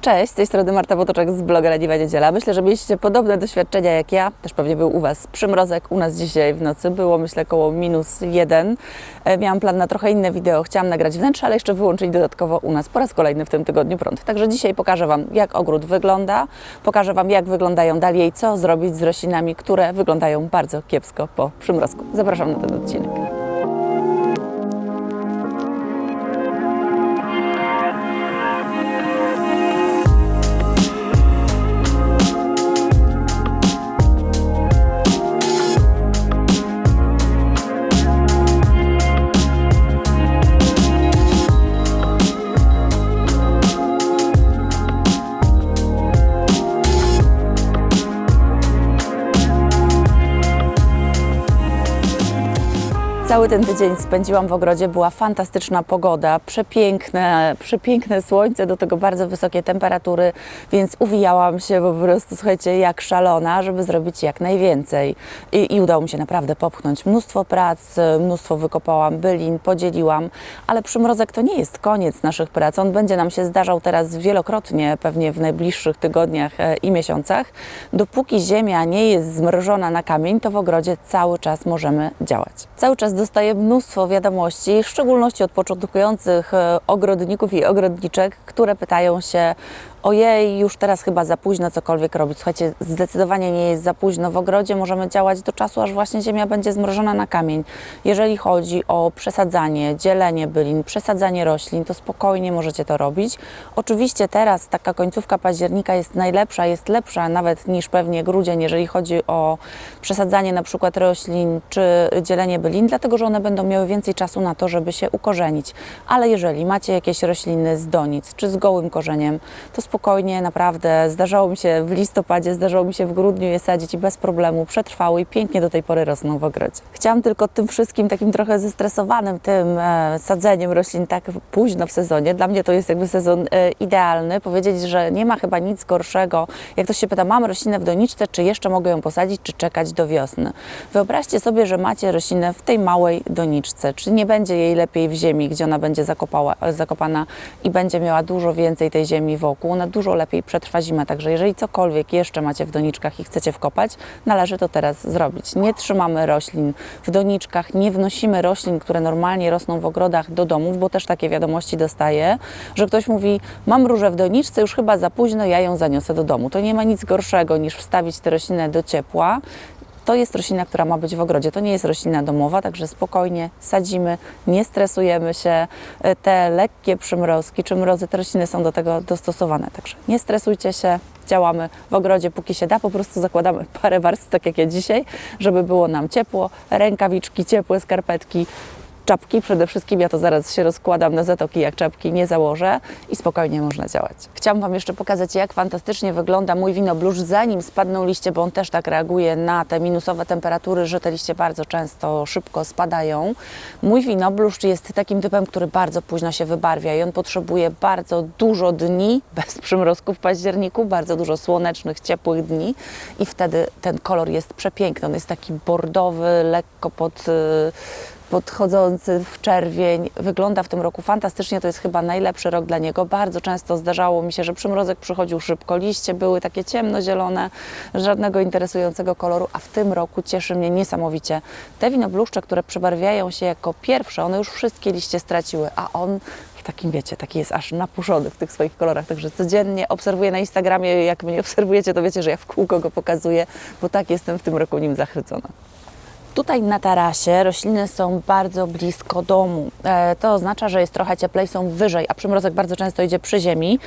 Cześć, z tej strony Marta Wotoczek z bloga Leniwa Niedziela. Myślę, że mieliście podobne doświadczenia jak ja. Też pewnie był u Was przymrozek. U nas dzisiaj w nocy było, myślę, około minus jeden. E, Miałam plan na trochę inne wideo. Chciałam nagrać wnętrze, ale jeszcze wyłączyć dodatkowo u nas po raz kolejny w tym tygodniu prąd. Także dzisiaj pokażę Wam, jak ogród wygląda. Pokażę Wam, jak wyglądają dalej, co zrobić z roślinami, które wyglądają bardzo kiepsko po przymrozku. Zapraszam na ten odcinek. Cały ten tydzień spędziłam w ogrodzie, była fantastyczna pogoda, przepiękne, przepiękne słońce, do tego bardzo wysokie temperatury, więc uwijałam się po prostu, słuchajcie, jak szalona, żeby zrobić jak najwięcej. I, I udało mi się naprawdę popchnąć mnóstwo prac, mnóstwo wykopałam bylin, podzieliłam, ale przymrozek to nie jest koniec naszych prac. On będzie nam się zdarzał teraz wielokrotnie, pewnie w najbliższych tygodniach e, i miesiącach. Dopóki ziemia nie jest zmrożona na kamień, to w ogrodzie cały czas możemy działać. Cały czas dostaję mnóstwo wiadomości, w szczególności od początkujących e, ogrodników i ogrodniczek, które pytają się, ojej, już teraz chyba za późno cokolwiek robić. Słuchajcie, zdecydowanie nie jest za późno. W ogrodzie możemy działać do czasu, aż właśnie ziemia będzie zmrożona na kamień. Jeżeli chodzi o przesadzanie, dzielenie bylin, przesadzanie roślin, to spokojnie możecie to robić. Oczywiście teraz taka końcówka października jest najlepsza, jest lepsza nawet niż pewnie grudzień, jeżeli chodzi o przesadzanie na przykład roślin czy dzielenie bylin, dlatego że one będą miały więcej czasu na to, żeby się ukorzenić. Ale jeżeli macie jakieś rośliny z donic czy z gołym korzeniem, to spokojnie, naprawdę. Zdarzało mi się w listopadzie, zdarzało mi się w grudniu je sadzić i bez problemu przetrwały i pięknie do tej pory rosną w ogrodzie. Chciałam tylko tym wszystkim takim trochę zestresowanym tym e, sadzeniem roślin tak późno w sezonie, dla mnie to jest jakby sezon e, idealny, powiedzieć, że nie ma chyba nic gorszego. Jak ktoś się pyta, mam roślinę w doniczce, czy jeszcze mogę ją posadzić, czy czekać do wiosny. Wyobraźcie sobie, że macie roślinę w tej małej doniczce, czy nie będzie jej lepiej w ziemi, gdzie ona będzie zakopała, zakopana i będzie miała dużo więcej tej ziemi wokół ona dużo lepiej przetrwa zimę. Także jeżeli cokolwiek jeszcze macie w doniczkach i chcecie wkopać, należy to teraz zrobić. Nie trzymamy roślin w doniczkach, nie wnosimy roślin, które normalnie rosną w ogrodach do domów, bo też takie wiadomości dostaję, że ktoś mówi, mam różę w doniczce, już chyba za późno, ja ją zaniosę do domu. To nie ma nic gorszego niż wstawić tę roślinę do ciepła to jest roślina, która ma być w ogrodzie. To nie jest roślina domowa, także spokojnie sadzimy, nie stresujemy się. E, Te lekkie przymrozki czy mrozy, te rośliny są do tego dostosowane. Także nie stresujcie się, działamy w ogrodzie póki się da. Po prostu zakładamy parę warstw, tak jak ja dzisiaj, żeby było nam ciepło. Rękawiczki, ciepłe skarpetki, czapki przede wszystkim. Ja to zaraz się rozkładam na zatoki, jak czapki nie założę i spokojnie można działać. Chciałam Wam jeszcze pokazać, jak fantastycznie wygląda mój winobluszcz, zanim spadną liście, bo on też tak reaguje na te minusowe temperatury, że te liście bardzo często szybko spadają. Mój winobluszcz jest takim typem, który bardzo późno się wybarwia i on potrzebuje bardzo dużo dni, bez przymrozków w październiku, bardzo dużo słonecznych, ciepłych dni i wtedy ten kolor jest przepiękny. On jest taki bordowy, lekko pod... podchodzący w czerwień. Wygląda w tym roku fantastycznie, to jest chyba najlepszy rok dla niego. Bardzo często zdarzało mi się, że przymrozek przychodził szybko, liście były takie ciemnozielone, żadnego interesującego koloru, a w tym roku cieszy mnie niesamowicie. Te winobluszcze, które przebarwiają się jako pierwsze, one już wszystkie liście straciły, a on takim, wiecie, taki jest aż napuszony w tych swoich kolorach, także codziennie obserwuję na Instagramie, jak mnie obserwujecie, to wiecie, że ja w kółko go pokazuję, bo tak jestem w tym roku nim zachwycona. Tutaj na tarasie rośliny są bardzo blisko domu. E, To oznacza, że jest trochę cieplej, są wyżej, a przymrozek bardzo często idzie przy ziemi.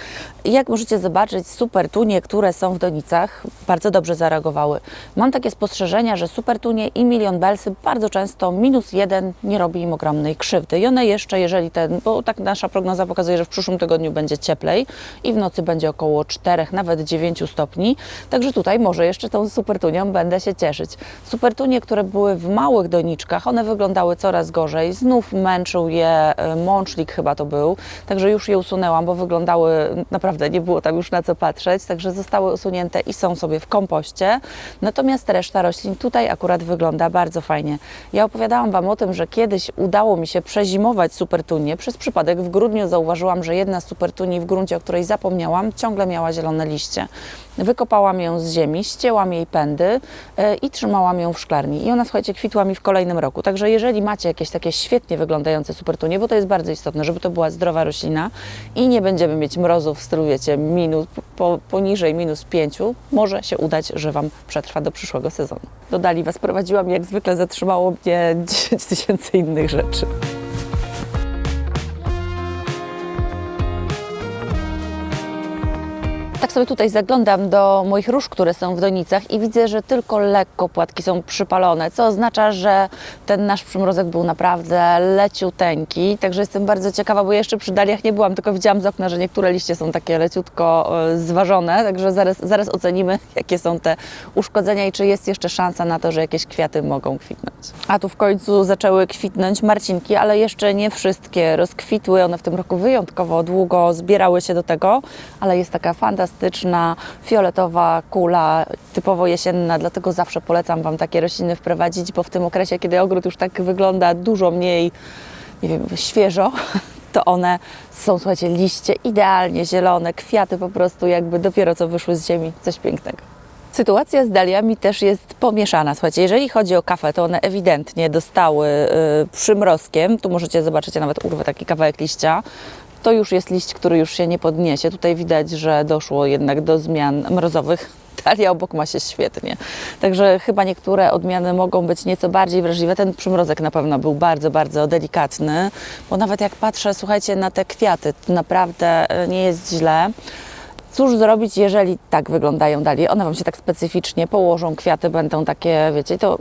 Jak możecie zobaczyć, super tunie, które są w donicach, bardzo dobrze zareagowały. Mam takie spostrzeżenia, że super tunie i milion belsy bardzo często minus jeden nie robi im ogromnej krzywdy. I one jeszcze, jeżeli ten, bo tak nasza prognoza pokazuje, że w przyszłym tygodniu będzie cieplej i w nocy będzie około 4, nawet 9 stopni. Także tutaj może jeszcze tą supertunią będę się cieszyć. Supertunie, które były były w małych doniczkach, one wyglądały coraz gorzej. Znów męczył je e, mączlik chyba to był, także już je usunęłam, bo wyglądały naprawdę, nie było tam już na co patrzeć, także zostały usunięte i są sobie w kompoście. Natomiast reszta roślin tutaj akurat wygląda bardzo fajnie. Ja opowiadałam Wam o tym, że kiedyś udało mi się przezimować supertunię. Przez przypadek w grudniu zauważyłam, że jedna z supertunii w gruncie, o której zapomniałam, ciągle miała zielone liście. Wykopałam ją z ziemi, ścięłam jej pędy e, i trzymałam ją w szklarni. I ona, słuchajcie, kwitła mi w kolejnym roku. Także jeżeli macie jakieś takie świetnie wyglądające supertunie, bo to jest bardzo istotne, żeby to była zdrowa roślina i nie będziemy mieć mrozów w stylu, wiecie, minus, po, poniżej minus 5, może się udać, że Wam przetrwa do przyszłego sezonu. Do Dali Was prowadziłam, jak zwykle zatrzymało mnie 10 tysięcy innych rzeczy. Tak sobie tutaj zaglądam do moich róż, które są w donicach i widzę, że tylko lekko płatki są przypalone, co oznacza, że ten nasz przymrozek był naprawdę leciuteńki. Także jestem bardzo ciekawa, bo jeszcze przy daliach nie byłam, tylko widziałam z okna, że niektóre liście są takie leciutko e, zważone, także zaraz, zaraz ocenimy, jakie są te uszkodzenia i czy jest jeszcze szansa na to, że jakieś kwiaty mogą kwitnąć. A tu w końcu zaczęły kwitnąć marcinki, ale jeszcze nie wszystkie rozkwitły. One w tym roku wyjątkowo długo zbierały się do tego, ale jest taka fantastyczna fioletowa kula, typowo jesienna, dlatego zawsze polecam Wam takie rośliny wprowadzić, bo w tym okresie, kiedy ogród już tak wygląda dużo mniej, nie wiem, świeżo, to one są, słuchajcie, liście idealnie zielone, kwiaty po prostu jakby dopiero co wyszły z ziemi, coś pięknego. Sytuacja z daliami też jest pomieszana. Słuchajcie, jeżeli chodzi o kafę, to one ewidentnie dostały y, przymrozkiem. Tu możecie zobaczyć, ja nawet urwę taki kawałek liścia. To już jest liść, który już się nie podniesie. Tutaj widać, że doszło jednak do zmian mrozowych. Dalia obok ma się świetnie. Także chyba niektóre odmiany mogą być nieco bardziej wrażliwe. Ten przymrozek na pewno był bardzo, bardzo delikatny, bo nawet jak patrzę, słuchajcie, na te kwiaty, to naprawdę y, nie jest źle. Cóż zrobić, jeżeli tak wyglądają dalie? One Wam się tak specyficznie położą, kwiaty będą takie, wiecie, to,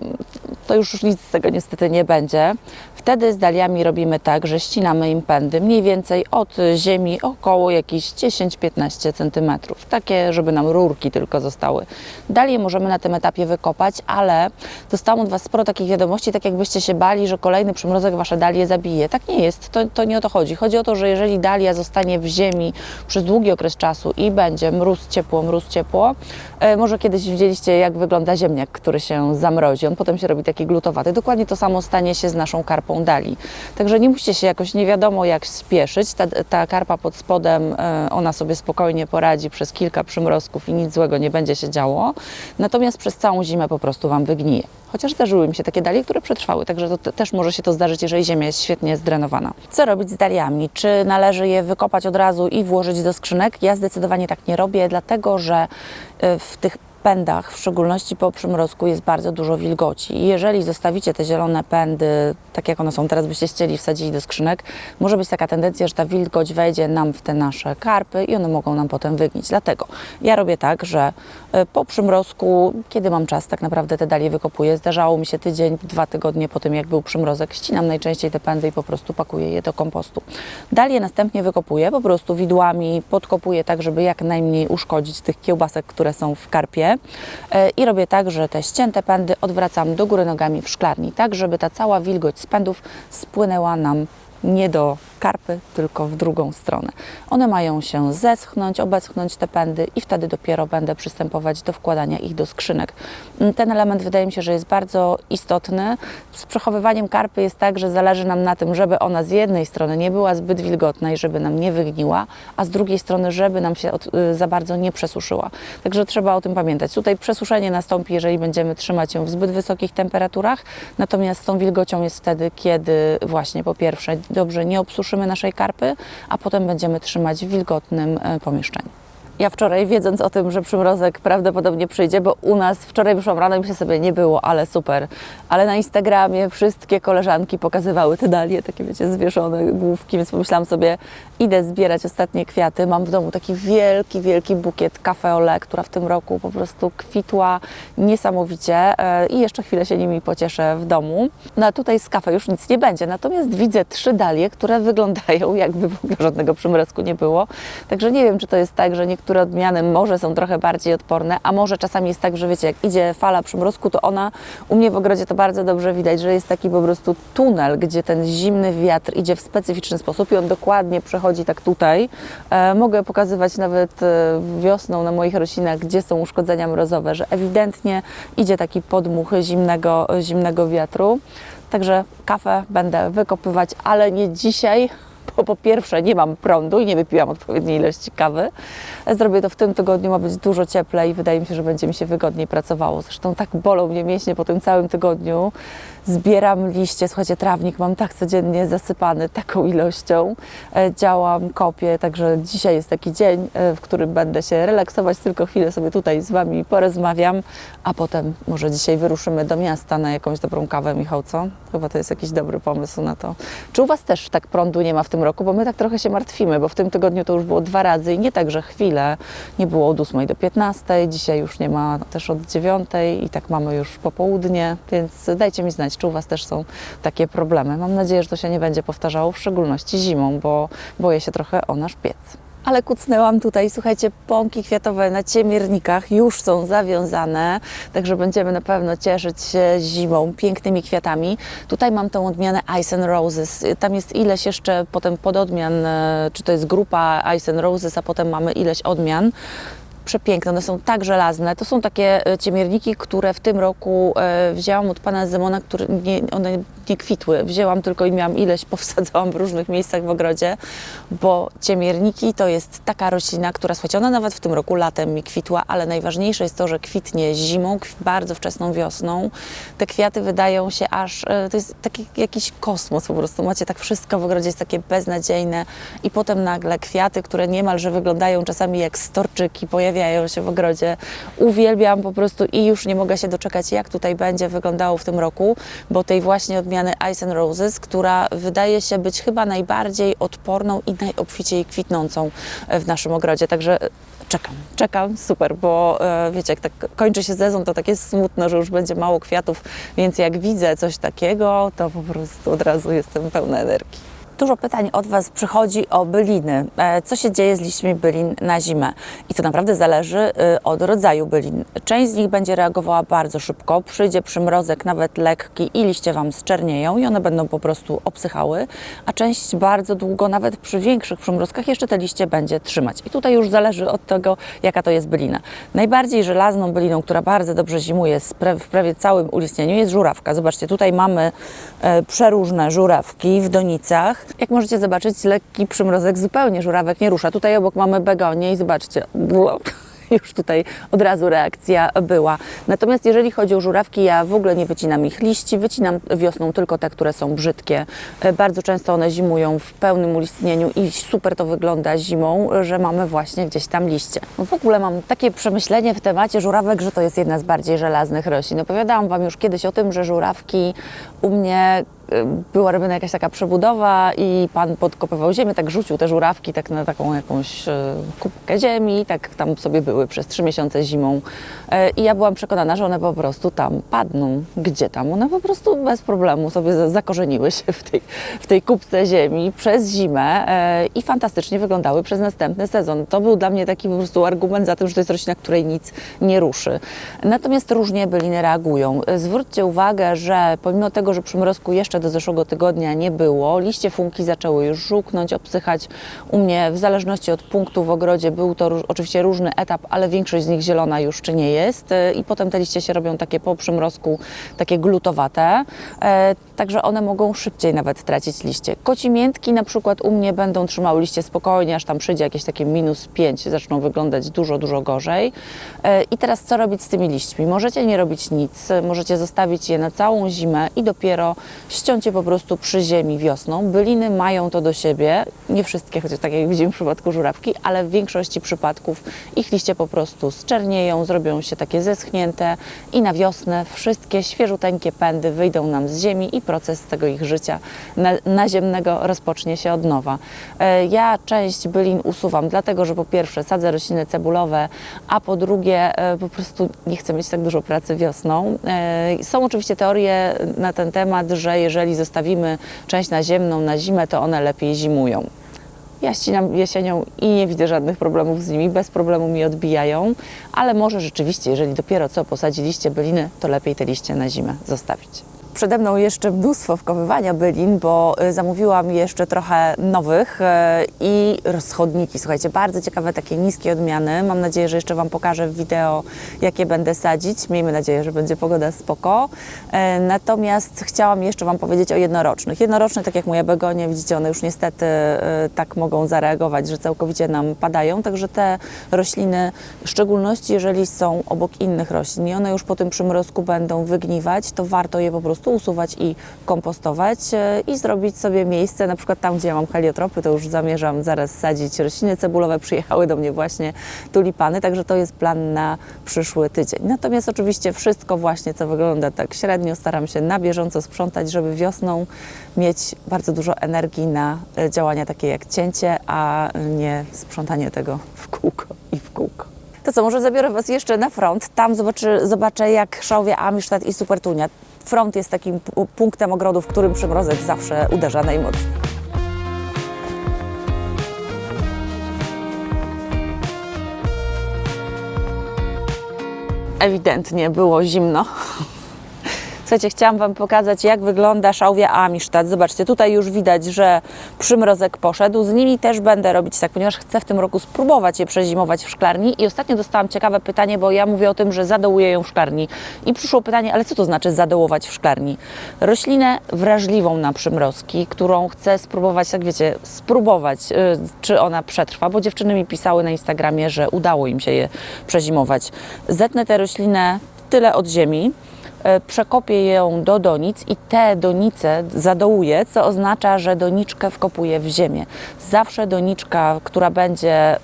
to już nic z tego niestety nie będzie. Wtedy z daliami robimy tak, że ścinamy im pędy mniej więcej od ziemi około jakieś 10-15 cm. Takie, żeby nam rurki tylko zostały. Dalie możemy na tym etapie wykopać, ale dostałam od Was sporo takich wiadomości, tak jakbyście się bali, że kolejny przymrozek Wasze dalie zabije. Tak nie jest, to, to nie o to chodzi. Chodzi o to, że jeżeli dalia zostanie w ziemi przez długi okres czasu i będzie mróz ciepło, mróz ciepło, e, może kiedyś widzieliście, jak wygląda ziemniak, który się zamrozi. On potem się robi taki glutowaty. Dokładnie to samo stanie się z naszą karpą dali. Także nie musicie się jakoś nie wiadomo jak spieszyć. Ta, ta karpa pod spodem, e, ona sobie spokojnie poradzi przez kilka przymrozków i nic złego nie będzie się działo. Natomiast przez całą zimę po prostu Wam wygnije. Chociaż zdarzyły mi się takie dalie, które przetrwały, także to te- też może się to zdarzyć, jeżeli ziemia jest świetnie zdrenowana. Co robić z daliami? Czy należy je wykopać od razu i włożyć do skrzynek? Ja zdecydowanie tak nie robię, dlatego że y, w tych pędach, w szczególności po przymrozku, jest bardzo dużo wilgoci. Jeżeli zostawicie te zielone pędy, tak jak one są teraz, byście chcieli wsadzić do skrzynek, może być taka tendencja, że ta wilgoć wejdzie nam w te nasze karpy i one mogą nam potem wygnić. Dlatego ja robię tak, że y, po przymrozku, kiedy mam czas, tak naprawdę te dalie wykopuję. Zdarzało mi się tydzień, dwa tygodnie po tym, jak był przymrozek, ścinam najczęściej te pędy i po prostu pakuję je do kompostu. Dalie następnie wykopuję po prostu widłami, podkopuję tak, żeby jak najmniej uszkodzić tych kiełbasek, które są w karpie. E, I robię tak, że te ścięte pędy odwracam do góry nogami w szklarni, tak żeby ta cała wilgoć z pędów spłynęła nam nie do karpy, tylko w drugą stronę. One mają się zeschnąć, obeschnąć te pędy i wtedy dopiero będę przystępować do wkładania ich do skrzynek. Ten element wydaje mi się, że jest bardzo istotny. Z przechowywaniem karpy jest tak, że zależy nam na tym, żeby ona z jednej strony nie była zbyt wilgotna i żeby nam nie wygniła, a z drugiej strony, żeby nam się od, y, za bardzo nie przesuszyła. Także trzeba o tym pamiętać. Tutaj przesuszenie nastąpi, jeżeli będziemy trzymać ją w zbyt wysokich temperaturach, natomiast z tą wilgocią jest wtedy, kiedy właśnie po pierwsze dobrze nie obsuszymy naszej karpy, a potem będziemy trzymać w wilgotnym e, pomieszczeniu. Ja wczoraj, wiedząc o tym, że przymrozek prawdopodobnie przyjdzie, bo u nas wczoraj wyszłam rano i myślę sobie, nie było, ale super. Ale na Instagramie wszystkie koleżanki pokazywały te dalie, takie wiecie, zwieszone główki, więc pomyślałam sobie, idę zbierać ostatnie kwiaty. Mam w domu taki wielki, wielki bukiet kafeole, która w tym roku po prostu kwitła niesamowicie e, i jeszcze chwilę się nimi pocieszę w domu. No a tutaj z kafe już nic nie będzie, natomiast widzę trzy dalie, które wyglądają jakby w ogóle żadnego przymrozku nie było. Także nie wiem, czy to jest tak, że niektóre niektóre odmiany może są trochę bardziej odporne, a może czasami jest tak, że wiecie, jak idzie fala przymrozku, to ona u mnie w ogrodzie to bardzo dobrze widać, że jest taki po prostu tunel, gdzie ten zimny wiatr idzie w specyficzny sposób i on dokładnie przechodzi tak tutaj. E, mogę pokazywać nawet e, wiosną na moich roślinach, gdzie są uszkodzenia mrozowe, że ewidentnie idzie taki podmuch zimnego, zimnego wiatru. Także kawę będę wykopywać, ale nie dzisiaj, bo po pierwsze nie mam prądu i nie wypiłam odpowiedniej ilości kawy. Zrobię to w tym tygodniu, ma być dużo cieplej i wydaje mi się, że będzie mi się wygodniej pracowało. Zresztą tak bolą mnie mięśnie po tym całym tygodniu. Zbieram liście, słuchajcie, trawnik mam tak codziennie zasypany taką ilością. E, Działam, kopię, także dzisiaj jest taki dzień, e, w którym będę się relaksować, tylko chwilę sobie tutaj z Wami porozmawiam, a potem może dzisiaj wyruszymy do miasta na jakąś dobrą kawę, Michał, co? Chyba to jest jakiś dobry pomysł na to. Czy u Was też tak prądu nie ma w tym roku? Bo my tak trochę się martwimy, bo w tym tygodniu to już było dwa razy i nie tak, że chwilę. Nie było od 8 do 15, dzisiaj już nie ma też od 9 i tak mamy już popołudnie, więc dajcie mi znać, czy u Was też są takie problemy. Mam nadzieję, że to się nie będzie powtarzało, w szczególności zimą, bo boję się trochę o nasz piec. Ale kucnęłam tutaj, słuchajcie, pąki kwiatowe na ciemiernikach już są zawiązane, także będziemy na pewno cieszyć się zimą, pięknymi kwiatami. Tutaj mam tą odmianę Ice and Roses. Tam jest ileś jeszcze potem pododmian, e, czy to jest grupa Ice and Roses, a potem mamy ileś odmian przepiękne, one są tak żelazne. To są takie e, ciemierniki, które w tym roku e, wzięłam od pana Zemona, które nie, one nie kwitły. Wzięłam tylko i miałam ileś, powsadzałam w różnych miejscach w ogrodzie, bo ciemierniki to jest taka roślina, która, słuchajcie, ona nawet w tym roku latem mi kwitła, ale najważniejsze jest to, że kwitnie zimą, bardzo wczesną wiosną. Te kwiaty wydają się aż, e, to jest taki jakiś kosmos po prostu. Macie tak wszystko w ogrodzie jest takie beznadziejne i potem nagle kwiaty, które niemalże wyglądają czasami jak storczyki, pojawiają się w ogrodzie. Uwielbiam po prostu i już nie mogę się doczekać, jak tutaj będzie wyglądało w tym roku, bo tej właśnie odmiany Ice and Roses, która wydaje się być chyba najbardziej odporną i najobficiej kwitnącą w naszym ogrodzie. Także czekam, czekam, super, bo e, wiecie, jak tak kończy się sezon, to tak jest smutno, że już będzie mało kwiatów, więc jak widzę coś takiego, to po prostu od razu jestem pełna energii. Dużo pytań od Was przychodzi o byliny. E, Co się dzieje z liśćmi bylin na zimę? I to naprawdę zależy y, od rodzaju bylin. Część z nich będzie reagowała bardzo szybko, przyjdzie przymrozek nawet lekki i liście Wam zczernieją i one będą po prostu obsychały, a część bardzo długo, nawet przy większych przymrozkach, jeszcze te liście będzie trzymać. I tutaj już zależy od tego, jaka to jest bylina. Najbardziej żelazną byliną, która bardzo dobrze zimuje w prawie całym ulistnieniu jest żurawka. Zobaczcie, tutaj mamy e, przeróżne żurawki w donicach. Jak możecie zobaczyć, lekki przymrozek zupełnie żurawek nie rusza. Tutaj obok mamy begonię i zobaczcie, już tutaj od razu reakcja była. Natomiast jeżeli chodzi o żurawki, ja w ogóle nie wycinam ich liści, wycinam wiosną tylko te, które są brzydkie. E, Bardzo często one zimują w pełnym ulistnieniu i super to wygląda zimą, że mamy właśnie gdzieś tam liście. No W ogóle mam takie przemyślenie w temacie żurawek, że to jest jedna z bardziej żelaznych roślin. Opowiadałam Wam już kiedyś o tym, że żurawki u mnie była robiona jakaś taka przebudowa i pan podkopywał ziemię, tak rzucił te żurawki tak na taką jakąś e, kubkę ziemi, tak tam sobie były przez trzy miesiące zimą. E, I ja byłam przekonana, że one po prostu tam padną. Gdzie tam? One po prostu bez problemu sobie za- zakorzeniły się w tej, w tej kubce ziemi przez zimę i fantastycznie wyglądały przez następny sezon. To był dla mnie taki po prostu argument za tym, że to jest roślina, której nic nie ruszy. Natomiast różnie byliny reagują. Zwróćcie uwagę, że pomimo tego, że przymrozku jeszcze do zeszłego tygodnia nie było, liście funki zaczęły już żółknąć, obsychać. U mnie w zależności od punktu w ogrodzie był to róż, oczywiście różny etap, ale większość z nich zielona już czy nie jest. E, i potem te liście się robią takie po przymrozku, takie glutowate, e, także one mogą szybciej nawet tracić liście. Kocimiętki na przykład u mnie będą trzymały liście spokojnie, aż tam przyjdzie jakieś takie minus 5, zaczną wyglądać dużo, dużo gorzej. E, I teraz co robić z tymi liśćmi? Możecie nie robić nic, możecie zostawić je na całą zimę i dopiero ściąć je po prostu przy ziemi wiosną. Byliny mają to do siebie, nie wszystkie, chociaż tak jak widzimy w przypadku żurawki, ale w większości przypadków ich liście po prostu zczernieją, zrobią się takie zeschnięte i na wiosnę wszystkie świeżuteńkie pędy wyjdą nam z ziemi i proces tego ich życia na, naziemnego rozpocznie się od nowa. E, Ja część bylin usuwam, dlatego że po pierwsze sadzę rośliny cebulowe, a po drugie e, po prostu nie chcę mieć tak dużo pracy wiosną. E, Są oczywiście teorie na ten temat, że jeżeli zostawimy część naziemną na zimę, to one lepiej zimują. Ja ścinam jesienią i nie widzę żadnych problemów z nimi, bez problemu mi odbijają, ale może rzeczywiście, jeżeli dopiero co posadziliście byliny, to lepiej te liście na zimę zostawić. Przede mną jeszcze mnóstwo wkowywania bylin, bo y, zamówiłam jeszcze trochę nowych y, i rozchodniki. Słuchajcie, bardzo ciekawe takie niskie odmiany. Mam nadzieję, że jeszcze Wam pokażę w wideo, jakie będę sadzić. Miejmy nadzieję, że będzie pogoda spoko. E, Natomiast chciałam jeszcze Wam powiedzieć o jednorocznych. Jednoroczne, tak jak moje begonie, widzicie, one już niestety y, tak mogą zareagować, że całkowicie nam padają. Także te rośliny, w szczególności jeżeli są obok innych roślin i one już po tym przymrozku będą wygniwać, to warto je po prostu usuwać i kompostować e, i zrobić sobie miejsce, na przykład tam, gdzie ja mam heliotropy, to już zamierzam zaraz sadzić rośliny cebulowe. Przyjechały do mnie właśnie tulipany, także to jest plan na przyszły tydzień. Natomiast oczywiście wszystko właśnie, co wygląda tak średnio, staram się na bieżąco sprzątać, żeby wiosną mieć bardzo dużo energii na e, działania takie jak cięcie, a nie sprzątanie tego w kółko i w kółko. To co, może zabiorę Was jeszcze na front. Tam zobaczy, zobaczę, jak szałwia Amistad i Supertunia. Front jest takim pu- punktem ogrodu, w którym przymrozek zawsze uderza najmocniej. Ewidentnie było zimno. Słuchajcie, chciałam Wam pokazać, jak wygląda szałwia Amistad. Zobaczcie, tutaj już widać, że przymrozek poszedł. Z nimi też będę robić tak, ponieważ chcę w tym roku spróbować je przezimować w szklarni. I ostatnio dostałam ciekawe pytanie, bo ja mówię o tym, że zadołuję ją w szklarni. I przyszło pytanie, ale co to znaczy zadołować w szklarni? Roślinę wrażliwą na przymrozki, którą chcę spróbować, tak wiecie, spróbować, y, czy ona przetrwa, bo dziewczyny mi pisały na Instagramie, że udało im się je przezimować. Zetnę tę roślinę tyle od ziemi, przekopię ją do donic i te donice zadołuję, co oznacza, że doniczkę wkopuję w ziemię. Zawsze doniczka, która będzie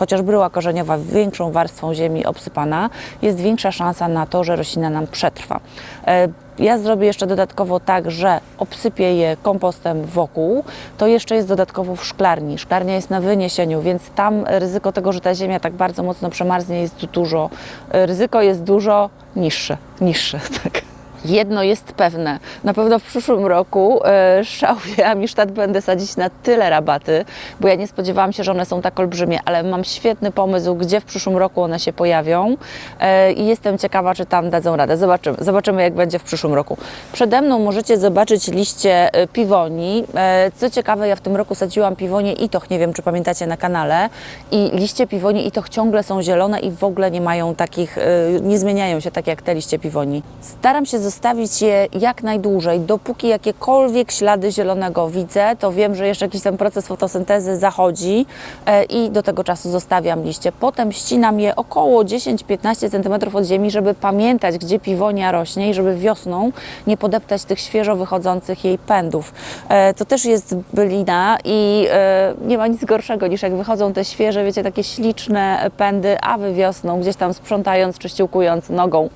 chociaż bryła korzeniowa większą warstwą ziemi obsypana, jest większa szansa na to, że roślina nam przetrwa. E, Ja zrobię jeszcze dodatkowo tak, że obsypię je kompostem wokół. To jeszcze jest dodatkowo w szklarni. Szklarnia jest na wyniesieniu, więc tam ryzyko tego, że ta ziemia tak bardzo mocno przemarznie jest dużo, e, ryzyko jest dużo niższe, niższe, tak. Jedno jest pewne, na pewno w przyszłym roku e, szałwie Amistad będę sadzić na tyle rabaty, bo ja nie spodziewałam się, że one są tak olbrzymie, ale mam świetny pomysł, gdzie w przyszłym roku one się pojawią e, i jestem ciekawa, czy tam dadzą radę. Zobaczymy, zobaczymy jak będzie w przyszłym roku. Przede mną możecie zobaczyć liście e, piwoni. E, co ciekawe, ja w tym roku sadziłam piwonie itoch, nie wiem czy pamiętacie na kanale i liście piwoni itoch ciągle są zielone i w ogóle nie mają takich, e, nie zmieniają się tak jak te liście piwoni. Staram się zostawić je jak najdłużej, dopóki jakiekolwiek ślady zielonego widzę, to wiem, że jeszcze jakiś ten proces fotosyntezy zachodzi e, i do tego czasu zostawiam liście. Potem ścinam je około 10-15 cm od ziemi, żeby pamiętać, gdzie piwonia rośnie i żeby wiosną nie podeptać tych świeżo wychodzących jej pędów. E, To też jest bylina i e, nie ma nic gorszego niż jak wychodzą te świeże, wiecie, takie śliczne pędy, a wy wiosną gdzieś tam sprzątając, czyściłkując nogą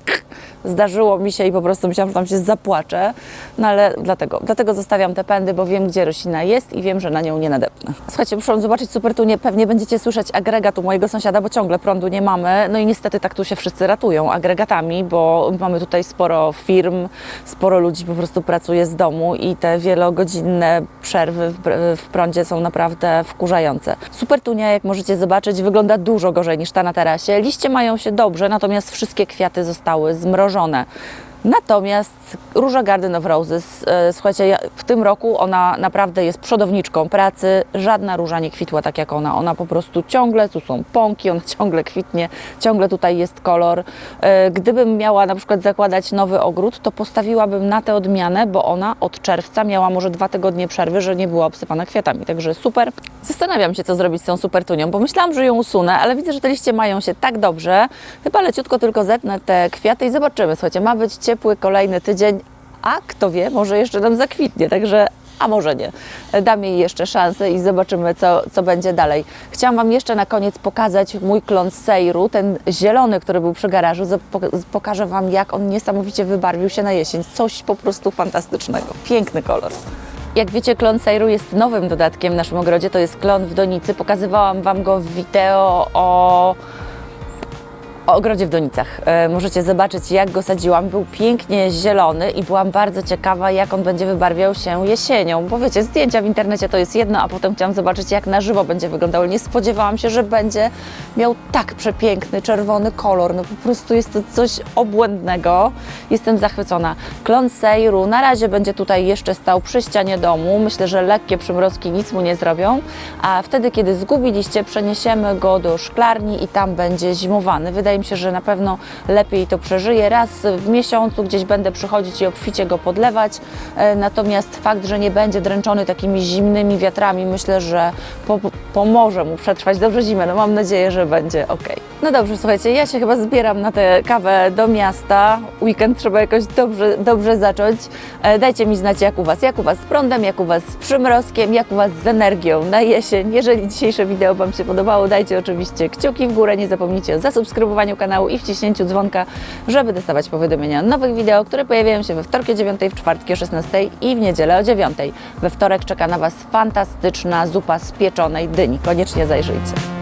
zdarzyło mi się i po prostu myślałam, że tam się zapłaczę, no ale dlatego, dlatego zostawiam te pędy, bo wiem, gdzie roślina jest i wiem, że na nią nie nadepnę. Słuchajcie, muszę zobaczyć supertunię, pewnie będziecie słyszeć agregat u mojego sąsiada, bo ciągle prądu nie mamy, no i niestety tak tu się wszyscy ratują agregatami, bo mamy tutaj sporo firm, sporo ludzi po prostu pracuje z domu i te wielogodzinne przerwy w, prądzie są naprawdę wkurzające. Supertunia, jak możecie zobaczyć, wygląda dużo gorzej niż ta na tarasie. Liście mają się dobrze, natomiast wszystkie kwiaty zostały zmrożone. Natomiast Róża Garden of Roses, e, słuchajcie, w tym roku ona naprawdę jest przodowniczką pracy. Żadna róża nie kwitła tak jak ona. Ona po prostu ciągle, tu są pąki, ona ciągle kwitnie, ciągle tutaj jest kolor. E, Gdybym miała na przykład zakładać nowy ogród, to postawiłabym na tę odmianę, bo ona od czerwca miała może dwa tygodnie przerwy, że nie była obsypana kwiatami. Także super. Zastanawiam się, co zrobić z tą supertunią, bo myślałam, że ją usunę, ale widzę, że te liście mają się tak dobrze. Chyba leciutko tylko zetnę te kwiaty i zobaczymy. Słuchajcie, ma być ciepły kolejny tydzień, a kto wie, może jeszcze nam zakwitnie, także a może nie. Dam jej jeszcze szansę i zobaczymy, co, co będzie dalej. Chciałam Wam jeszcze na koniec pokazać mój klon Seiru, ten zielony, który był przy garażu. Pokażę Wam, jak on niesamowicie wybarwił się na jesień. Coś po prostu fantastycznego. Piękny kolor. Jak wiecie, klon Seiru jest nowym dodatkiem w naszym ogrodzie. To jest klon w donicy. Pokazywałam Wam go w wideo o o ogrodzie w Donicach. E, Możecie zobaczyć, jak go sadziłam. Był pięknie zielony i byłam bardzo ciekawa, jak on będzie wybarwiał się jesienią. Bo wiecie, zdjęcia w internecie to jest jedno, a potem chciałam zobaczyć, jak na żywo będzie wyglądał. Nie spodziewałam się, że będzie miał tak przepiękny, czerwony kolor. No po prostu jest to coś obłędnego. Jestem zachwycona. Klon Sejru na razie będzie tutaj jeszcze stał przy ścianie domu. Myślę, że lekkie przymrozki nic mu nie zrobią. A wtedy, kiedy zgubiliście, przeniesiemy go do szklarni i tam będzie zimowany. Wydaje mi się, że na pewno lepiej to przeżyje. Raz w miesiącu gdzieś będę przychodzić i obficie go podlewać. E, Natomiast fakt, że nie będzie dręczony takimi zimnymi wiatrami, myślę, że po, pomoże mu przetrwać dobrze zimę. No mam nadzieję, że będzie ok. No dobrze, słuchajcie, ja się chyba zbieram na tę kawę do miasta. Weekend trzeba jakoś dobrze, dobrze zacząć. E, Dajcie mi znać, jak u Was. Jak u Was z prądem, jak u Was z przymrozkiem, jak u Was z energią na jesień. Jeżeli dzisiejsze wideo Wam się podobało, dajcie oczywiście kciuki w górę. Nie zapomnijcie o zasubskrybowaniu kanału i wciśnięciu dzwonka, żeby dostawać powiadomienia o nowych wideo, które pojawiają się we wtorki o 9, w czwartki o 16 i w niedzielę o 9. We wtorek czeka na Was fantastyczna zupa z pieczonej dyni. Koniecznie zajrzyjcie.